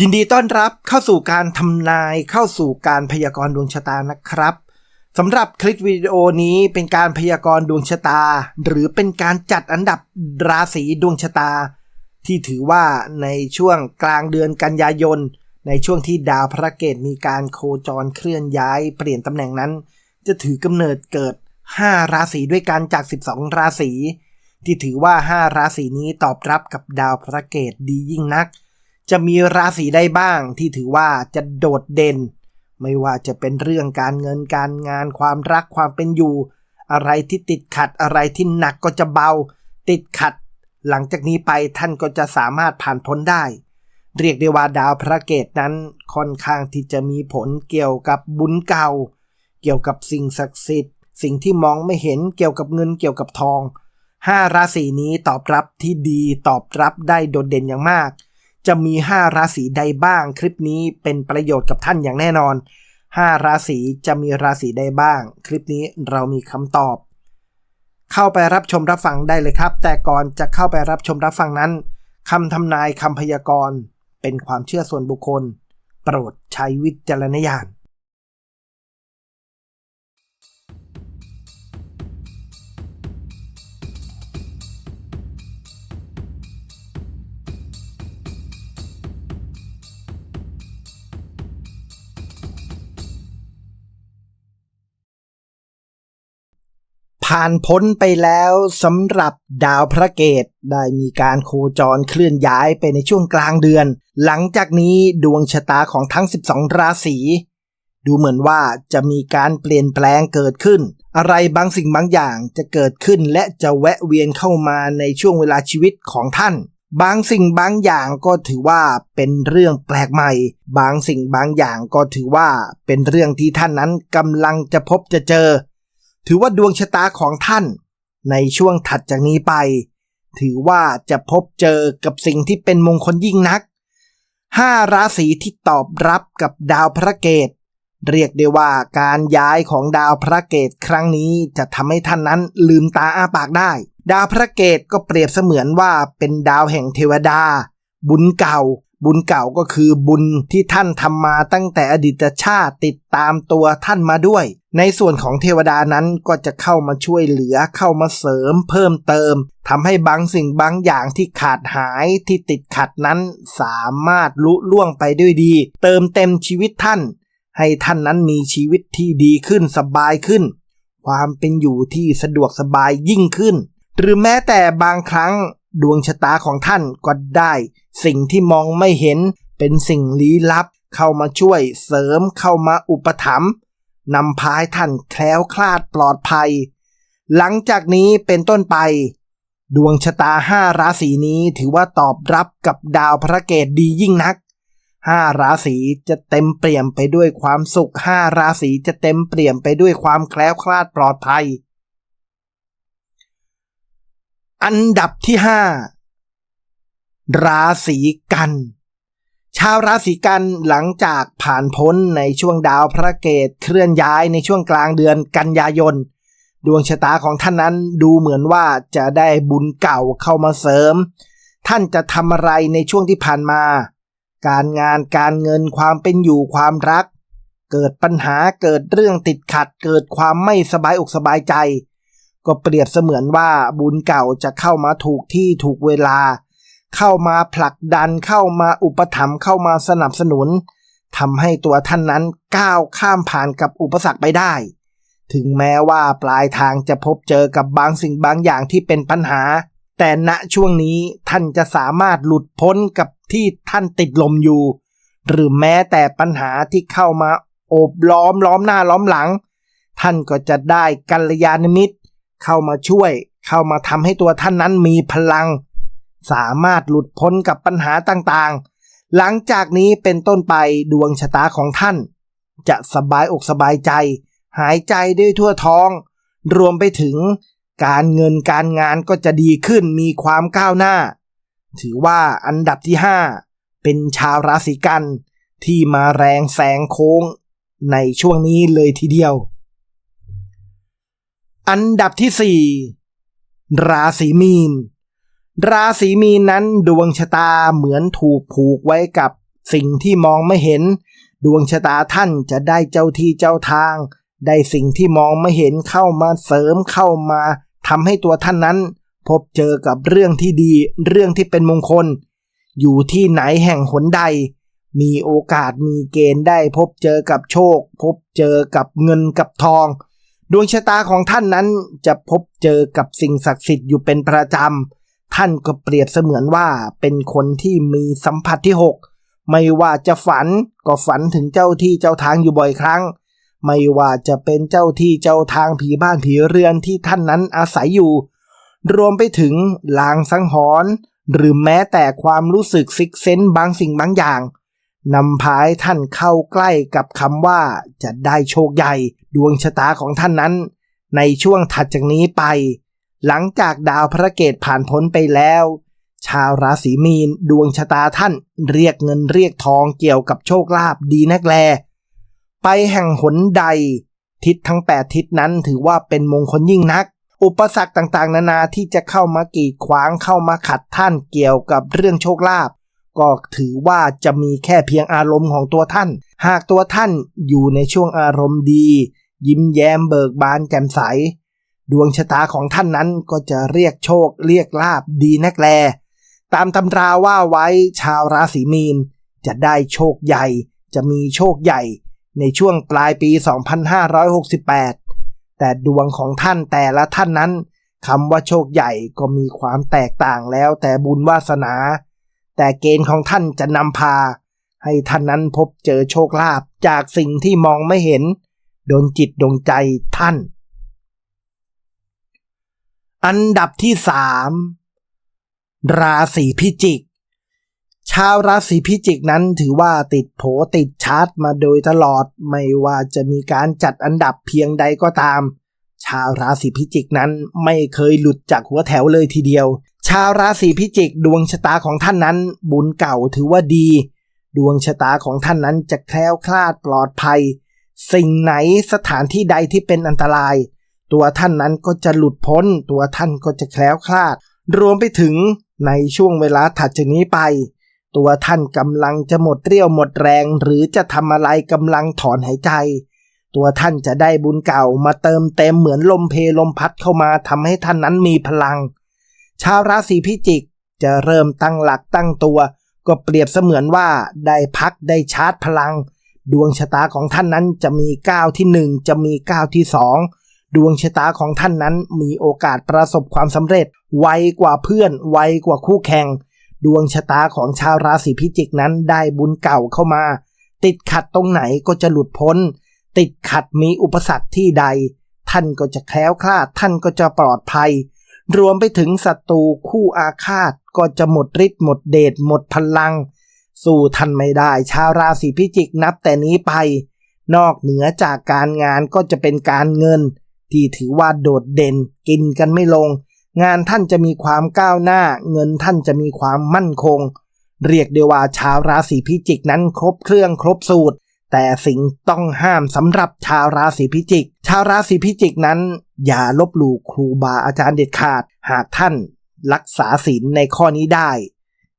ยินดีต้อนรับเข้าสู่การทำนายเข้าสู่การพยากรณ์ดวงชะตานะครับสำหรับคลิปวิดีโอนี้เป็นการพยากรณ์ดวงชะตา หรือเป็นการจัดอันดับราศีดวงชะตา ที่ถือว่าในช่วงกลางเดือนกันยายน ในช่วงที่ดาวพระเกตมีการโคจรเคลื่อนย้ายเปลี่ยนตำแหน่งนั้น จะถือกำเนิดเกิด 5 ราศีด้วยกันจาก 12 ราศีที่ถือว่า 5 ราศีนี้ตอบรับกับดาวพระเกตดียิ่งนัก จะมีราศีใดบ้างที่ถือว่าจะโดดเด่น ไม่ว่าจะเป็นเรื่องการเงินการงานความรักความเป็นอยู่ อะไรที่ติดขัดอะไรที่หนักก็จะเบา ติดขัด หลังจากนี้ไปท่านก็จะสามารถผ่านพ้นได้ เรียกได้ว่าดาวพระเกตนั้นค่อนข้างที่จะมีผลเกี่ยวกับบุญเก่า เกี่ยวกับสิ่งศักดิ์สิทธิ์ สิ่งที่มองไม่เห็นเกี่ยวกับเงินเกี่ยวกับทองห้าราศีนี้ตอบรับที่ดีตอบรับได้โดดเด่นอย่างมาก จะมี 5 ราศีใดบ้าง คลิปนี้เป็นประโยชน์กับท่านอย่างแน่นอน 5 ราศีจะมีราศีใดบ้าง คลิปนี้เรามีคำตอบ เข้าไปรับชมรับฟังได้เลยครับ แต่ก่อนจะเข้าไปรับชมรับฟังนั้นคำทำนายคำพยากรณ์ เป็นความเชื่อส่วนบุคคล โปรดใช้วิจารณญาณ ผ่านพ้นไปแล้วสำหรับดาวพระเกตได้มีการโคจรเคลื่อนย้ายไปในช่วงกลางเดือน หลังจากนี้ดวงชะตาของทั้ง 12 ราศีดูเหมือนว่าจะมีการเปลี่ยนแปลงเกิดขึ้น อะไรบางสิ่งบางอย่างจะเกิดขึ้นและจะแวะเวียนเข้ามาในช่วงเวลาชีวิตของท่าน บางสิ่งบางอย่างก็ถือว่าเป็นเรื่องแปลกใหม่ บางสิ่งบางอย่างก็ถือว่าเป็นเรื่องที่ท่านนั้นกำลังจะพบจะเจอ ถือว่าดวงชะตาของท่าน ในช่วงถัดจากนี้ไป ถือว่าจะพบเจอกับสิ่งที่เป็นมงคลยิ่งนักห้าราศีที่ตอบรับกับดาวพระเกตเรียกได้ว่าการย้ายของดาวพระเกตครั้งนี้จะทำให้ท่านนั้นลืมตาอ้าปากได้ ดาวพระเกตก็เปรียบเสมือนว่าเป็นดาวแห่งเทวดา บุญเก่า บุญเก่าก็คือบุญที่ท่านทำมาตั้งแต่อดีตชาติติดตามตัวท่านมาด้วย ในส่วนของเทวดานั้นก็จะเข้ามาช่วยเหลือเข้ามาเสริม เพิ่มเติมทำให้บางสิ่งบางอย่างที่ขาดหายที่ติดขัดนั้น สามารถลุล่วงไปด้วยดี เติมเต็มชีวิตท่าน ให้ท่านนั้นมีชีวิตที่ดีขึ้นสบายขึ้น ความเป็นอยู่ที่สะดวกสบายยิ่งขึ้น หรือแม้แต่บางครั้ง ดวงชะตาของท่านก็ได้ สิ่งที่มองไม่เห็นเป็นสิ่งลี้ลับ เข้ามาช่วยเสริมเข้ามาอุปถัมภ์นำพายท่านแคล้วคลาดปลอดภัย หลังจากนี้เป็นต้นไป ดวงชะตาห้าราศีนี้ถือว่าตอบรับกับดาวพระเกตดียิ่งนักห้าราศีจะเต็มเปี่ยมไปด้วยความสุขห้าราศีจะเต็มเปี่ยมไปด้วยความแคล้วคลาดปลอดภัย อันดับที่ห้าราศีกัน ชาวราศีกันหลังจากผ่านพ้นในช่วงดาวพระเกตเคลื่อนย้ายในช่วงกลางเดือนกันยายน ดวงชะตาของท่านนั้นดูเหมือนว่าจะได้บุญเก่าเข้ามาเสริม ท่านจะทำอะไรในช่วงที่ผ่านมา การงานการเงินความเป็นอยู่ความรัก เกิดปัญหาเกิดเรื่องติดขัด เกิดความไม่สบายอกสบายใจ ก็เปรียบเสมือนว่าบุญเก่าจะเข้ามาถูกที่ถูกเวลา เข้ามาผลักดันเข้ามาอุปถัมภ์เข้ามาสนับสนุนทำให้ตัวท่านนั้นก้าวข้ามผ่านกับอุปสรรคไปได้ ถึงแม้ว่าปลายทางจะพบเจอกับบางสิ่งบางอย่างที่เป็นปัญหา แต่ณช่วงนี้ท่านจะสามารถหลุดพ้นกับที่ท่านติดลมอยู่ หรือแม้แต่ปัญหาที่เข้ามาโอบล้อมล้อมหน้าล้อมหลัง ท่านก็จะได้กัลยาณมิตร เข้ามาช่วย เข้ามาทำให้ตัวท่านนั้นมีพลัง สามารถหลุดพ้นกับปัญหาต่างๆ หลังจากนี้เป็นต้นไปดวงชะตาของท่าน จะสบายอกสบายใจ หายใจด้วยทั่วท้อง รวมไปถึงการเงินการงานก็จะดีขึ้นมีความก้าวหน้า ถือว่าอันดับที่ 5 เป็นชาวราศีกันที่มาแรงแสงโค้ง ในช่วงนี้เลยทีเดียว อันดับที่สี่ราศีมีน ราศีมีนนั้นดวงชะตาเหมือนถูกผูกไว้กับสิ่งที่มองไม่เห็น ดวงชะตาท่านจะได้เจ้าที่เจ้าทาง ได้สิ่งที่มองไม่เห็นเข้ามาเสริมเข้ามาทำให้ตัวท่านนั้น พบเจอกับเรื่องที่ดี เรื่องที่เป็นมงคล อยู่ที่ไหนแห่งหนใด มีโอกาสมีเกณฑ์ได้พบเจอกับโชค พบเจอกับเงินกับทอง ดวงชะตาของท่านนั้นจะพบเจอกับสิ่งศักดิ์สิทธิ์อยู่เป็นประจำ ท่านก็เปรียบเสมือนว่าเป็นคนที่มีสัมผัสที่หกไม่ว่าจะฝันก็ฝันถึงเจ้าที่เจ้าทางอยู่บ่อยครั้ง ไม่ว่าจะเป็นเจ้าที่เจ้าทางผีบ้านผีเรือนที่ท่านนั้นอาศัยอยู่ รวมไปถึงลางสังหรณ์หรือแม้แต่ความรู้สึกซิกเซนบางสิ่งบางอย่าง นำพายท่านเข้าใกล้กับคำว่าจะได้โชคใหญ่ดวงชะตาของท่านนั้น ในช่วงถัดจากนี้ไป หลังจากดาวพระเกตผ่านพ้นไปแล้ว ชาวราศีมีนดวงชะตาท่านเรียกเงินเรียกทองเกี่ยวกับโชคลาภดีนักแล ไปแห่งหนใด ทิศทั้งแปดทิศนั้นถือว่าเป็นมงคลยิ่งนัก อุปสรรคต่างๆ นานาที่จะเข้ามากีดขวางเข้ามาขัดท่านเกี่ยวกับเรื่องโชคลาภ ก็ถือว่าจะมีแค่เพียงอารมณ์ของตัวท่าน หากตัวท่านอยู่ในช่วงอารมณ์ดี ยิ้มแย้มเบิกบานแจ่มใส ดวงชะตาของท่านนั้นก็จะเรียกโชค เรียกลาบดีนักแล ตามตำราว่าไว้ชาวราศีมีน จะได้โชคใหญ่ จะมีโชคใหญ่ ในช่วงปลายปี 2568 แต่ดวงของท่านแต่ละท่านนั้นคำว่าโชคใหญ่ก็มีความแตกต่างแล้วแต่บุญวาสนา แต่เกณฑ์ของท่านจะนำพา ให้ท่านนั้นพบเจอโชคลาภจากสิ่งที่มองไม่เห็น โดนจิตดวงใจท่าน อันดับที่สามราศีพิจิก ชาวราศีพิจิกนั้นถือว่าติดโผติดชาร์ตมาโดยตลอดไม่ว่าจะมีการจัดอันดับเพียงใดก็ตาม ชาวราศีพิจิกนั้นไม่เคยหลุดจากหัวแถวเลยทีเดียว ชาวราศีพิจิกดวงชะตาของท่านนั้น บุญเก่าถือว่าดี ดวงชะตาของท่านนั้นจะแคล้วคลาดปลอดภัย สิ่งไหนสถานที่ใดที่เป็นอันตราย ตัวท่านนั้นก็จะหลุดพ้น ตัวท่านก็จะแคล้วคลาด รวมไปถึงในช่วงเวลาถัดจากนี้ไป ตัวท่านกำลังจะหมดเรี่ยวหมดแรง หรือจะทำอะไรกำลังถอนหายใจ ตัวท่านจะได้บุญเก่ามาเติมเต็มเหมือนลมเพลมพัดเข้ามาทำให้ท่านนั้นมีพลัง ชาวราศีพิจิก จะเริ่มตั้งหลักตั้งตัว ก็เปรียบเสมือนว่าได้พักได้ชาร์จพลัง ดวงชะตาของท่านนั้นจะมีก้าวที่ 1 จะมีก้าวที่ 2 ดวงชะตาของท่านนั้นมีโอกาสประสบความสำเร็จ ไวกว่าเพื่อน ไวกว่าคู่แข่ง ดวงชะตาของชาวราศีพิจิกนั้นได้บุญเก่าเข้ามา ติดขัดตรงไหนก็จะหลุดพ้น ติดขัดมีอุปสรรคที่ใด ท่านก็จะแคล้วคลาดท่านก็จะปลอดภัย รวมไปถึงศัตรูคู่อาฆาตก็จะหมดฤทธิ์หมดเดชหมดพลัง สู้ทันไม่ได้ ชาวราศีพิจิกนับแต่นี้ไป นอกเหนือจากการงานก็จะเป็นการเงิน ที่ถือว่าโดดเด่นกินกันไม่ลง งานท่านจะมีความก้าวหน้า เงินท่านจะมีความมั่นคง เรียกได้ว่าชาวราศีพิจิกนั้นครบเครื่องครบสูตร แต่สิ่งต้องห้ามสำหรับชาวราศีพิจิก ชาวราศีพิจิกนั้น อย่าลบหลู่ครูบาอาจารย์เด็ดขาด หากท่านรักษาศีลในข้อนี้ได้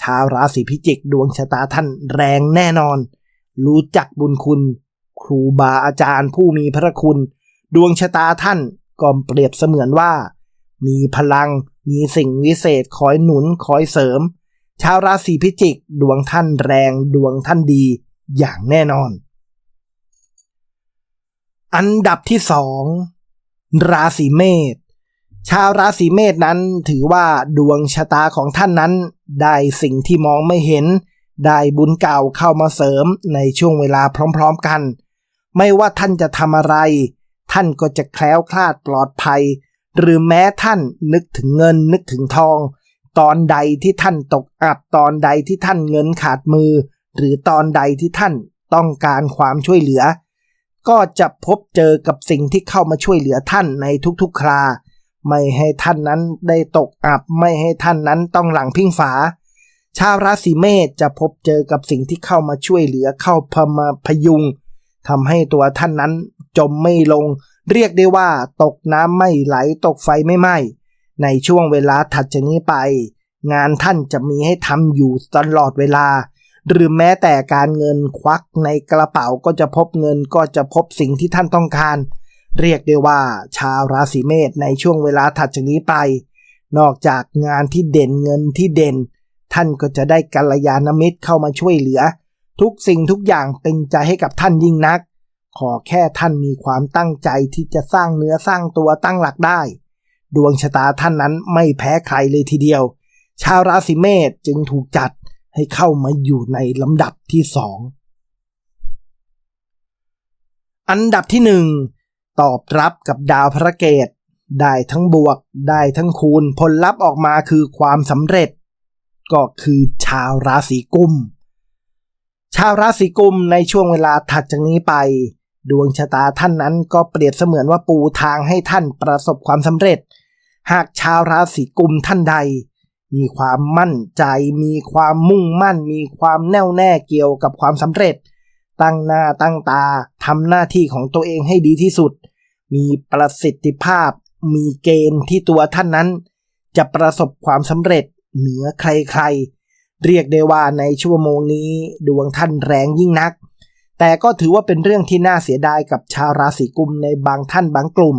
ชาวราศีพิจิกดวงชะตาท่านแรงแน่นอน รู้จักบุญคุณ ครูบาอาจารย์ผู้มีพระคุณ ดวงชะตาท่านก็เปรียบเสมือนว่า มีพลังมีสิ่งวิเศษคอยหนุนคอยเสริม ชาวราศีพิจิก ดวงท่านแรงดวงท่านดีอย่างแน่นอน อันดับที่สองราศีเมษชาวราศีเมษนั้นถือว่าดวงชะตาของท่านนั้น ได้สิ่งที่มองไม่เห็น ได้บุญเก่าเข้ามาเสริมในช่วงเวลาพร้อมๆกัน ไม่ว่าท่านจะทำอะไร ท่านก็จะแคล้วคลาดปลอดภัย หรือแม้ท่านนึกถึงเงินนึกถึงทอง ตอนใดที่ท่านตกอับตอนใดที่ท่านเงินขาดมือ หรือตอนใดที่ท่านต้องการความช่วยเหลือ ก็จะพบเจอกับสิ่งที่เข้ามาช่วยเหลือท่านในทุกๆครา ไม่ให้ท่านนั้นได้ตกอับ ไม่ให้ท่านนั้นต้องหลังพิงฝา ชาวราศีเมษจะพบเจอกับสิ่งที่เข้ามาช่วยเหลือเข้าพมาพยุงทำให้ตัวท่านนั้นจมไม่ลง เรียกได้ว่า ตกน้ำไม่ไหลตกไฟไม่ไหม้ในช่วงเวลาถัดจากนี้ไป งานท่านจะมีให้ทำอยู่ตลอดเวลา หรือแม้แต่การเงินควักในกระเป๋าก็จะพบเงินก็จะพบสิ่งที่ท่านต้องการ เรียกได้ว่าชาวราศีเมษในช่วงเวลาถัดจากนี้ไป นอกจากงานที่เด่นเงินที่เด่น ท่านก็จะได้กัลยาณมิตรเข้ามาช่วยเหลือ ทุกสิ่งทุกอย่างเป็นใจให้กับท่านยิ่งนัก ขอแค่ท่านมีความตั้งใจที่จะสร้างเนื้อสร้างตัวตั้งหลักได้ ดวงชะตาท่านนั้นไม่แพ้ใครเลยทีเดียว ชาวราศีเมษจึงถูกจัด ให้เข้ามาอยู่ในลำดับที่สองอันดับที่หนึ่งตอบรับกับดาวพระเกตได้ทั้งบวกได้ทั้งคูณผลลัพธ์ออกมาคือความสำเร็จ ก็คือชาวราศีกุม ชาวราศีกุมในช่วงเวลาถัดจากนี้ไป ดวงชะตาท่านนั้นก็เปรียบเสมือนว่าปูทางให้ท่านประสบความสำเร็จ หากชาวราศีกุมท่านใด มีความมั่นใจ มีความมุ่งมั่น มีความแน่วแน่เกี่ยวกับความสำเร็จ ตั้งหน้าตั้งตาทำหน้าที่ของตัวเองให้ดีที่สุด มีประสิทธิภาพ มีเกณฑ์ที่ตัวท่านนั้น จะประสบความสำเร็จเหนือใครๆ เรียกได้ว่าในชั่วโมงนี้ดวงท่านแรงยิ่งนัก แต่ก็ถือว่าเป็นเรื่องที่น่าเสียดายกับชาวราศีกุมในบางท่านบางกลุ่ม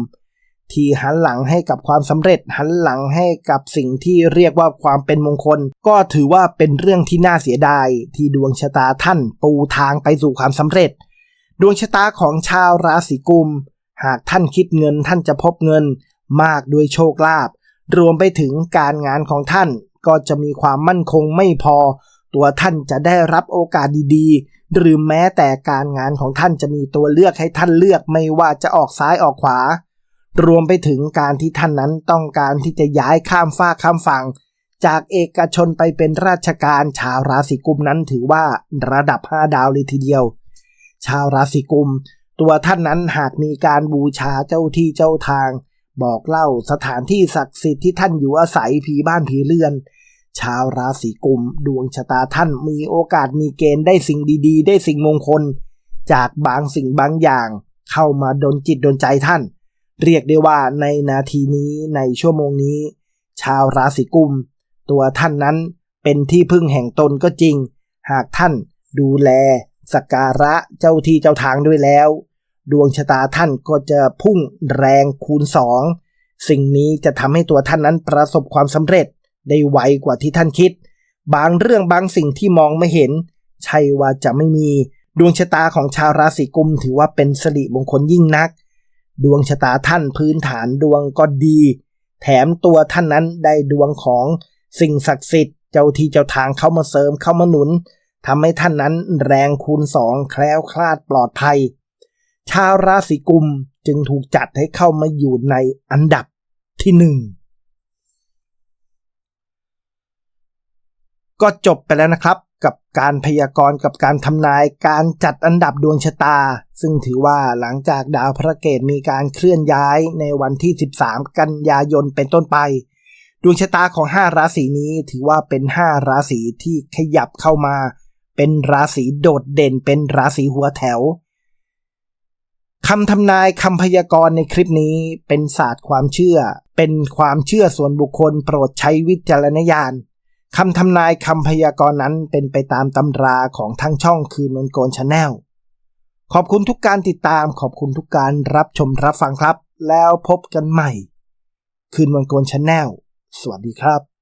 ที่หันหลังให้กับความสำเร็จ หันหลังให้กับสิ่งที่เรียกว่าความเป็นมงคล ก็ถือว่าเป็นเรื่องที่น่าเสียดาย ที่ดวงชะตาท่านปูทางไปสู่ความสำเร็จ ดวงชะตาของชาวราศีกุม หากท่านคิดเงินท่านจะพบเงิน มากด้วยโชคลาภรวมไปถึงการงานของท่านก็จะมีความมั่นคงไม่พอ ตัวท่านจะได้รับโอกาสดีๆ หรือแม้แต่การงานของท่านจะมีตัวเลือกให้ท่านเลือกไม่ว่าจะออกซ้ายออกขวา รวมไปถึงการที่ท่านนั้นต้องการที่จะย้ายข้ามฟ้าข้ามฝั่ง จากเอกชนไปเป็นราชการชาวราศีกุมนั้นถือว่าระดับ 5 ดาวเลยทีเดียว ชาวราศีกุม ตัวท่านนั้นหากมีการบูชาเจ้าที่เจ้าทาง บอกเล่าสถานที่ศักดิ์สิทธิ์ที่ท่านอยู่อาศัยผีบ้านผีเรือน ชาวราศีกุม ดวงชะตาท่านมีโอกาสมีเกณฑ์ได้สิ่งดีๆ ได้สิ่งมงคล จากบางสิ่งบางอย่าง เข้ามาดนจิตดนใจท่าน เรียกได้ว่าในนาทีนี้ในชั่วโมงนี้ ชาวราศีกุม ตัวท่านนั้นเป็นที่พึ่งแห่งตนก็จริง หากท่านดูแลสักการะเจ้าที่เจ้าทางด้วยแล้ว ดวงชะตาท่านก็จะพุ่งแรงคูณสองสิ่งนี้จะทำให้ตัวท่านนั้นประสบความสำเร็จได้ไวกว่าที่ท่านคิด บางเรื่องบางสิ่งที่มองไม่เห็น ใช่ว่าจะไม่มี ดวงชะตาของชาวราศีกุมถือว่าเป็นสิริมงคลยิ่งนัก ดวงชะตาท่านพื้นฐานดวงก็ดี แถมตัวท่านนั้นได้ดวงของสิ่งศักดิ์สิทธิ์เจ้าที่เจ้าทางเข้ามาเสริมเข้ามาหนุนทำให้ท่านนั้นแรงคูณสองแคล้วคลาดปลอดภัย ชาวราศีกุมจึงถูกจัดให้เข้ามาอยู่ในอันดับที่หนึ่งก็จบไปแล้วนะครับ กับการพยากรณ์กับการทำนายการจัดอันดับดวงชะตา ซึ่งถือว่าหลังจากดาวพระเกตมีการเคลื่อนย้ายในวันที่ 13 กันยายนเป็นต้นไป ดวงชะตาของ 5 ราศีนี้ถือว่าเป็น 5 ราศีที่ขยับเข้ามา เป็นราศีโดดเด่นเป็นราศีหัวแถวคำทำนายคำพยากรณ์ในคลิปนี้เป็นศาสตร์ความเชื่อ เป็นความเชื่อส่วนบุคคลโปรดใช้วิจารณญาณ คำทำนายคำพยากรณ์นั้นเป็นไปตามตำราของทั้งช่องคืนนนโกนชาแนลขอบคุณทุกการติดตามขอบคุณทุกการรับชมรับฟังครับ แล้วพบกันใหม่ คืนวันโกนชาแนลสวัสดีครับ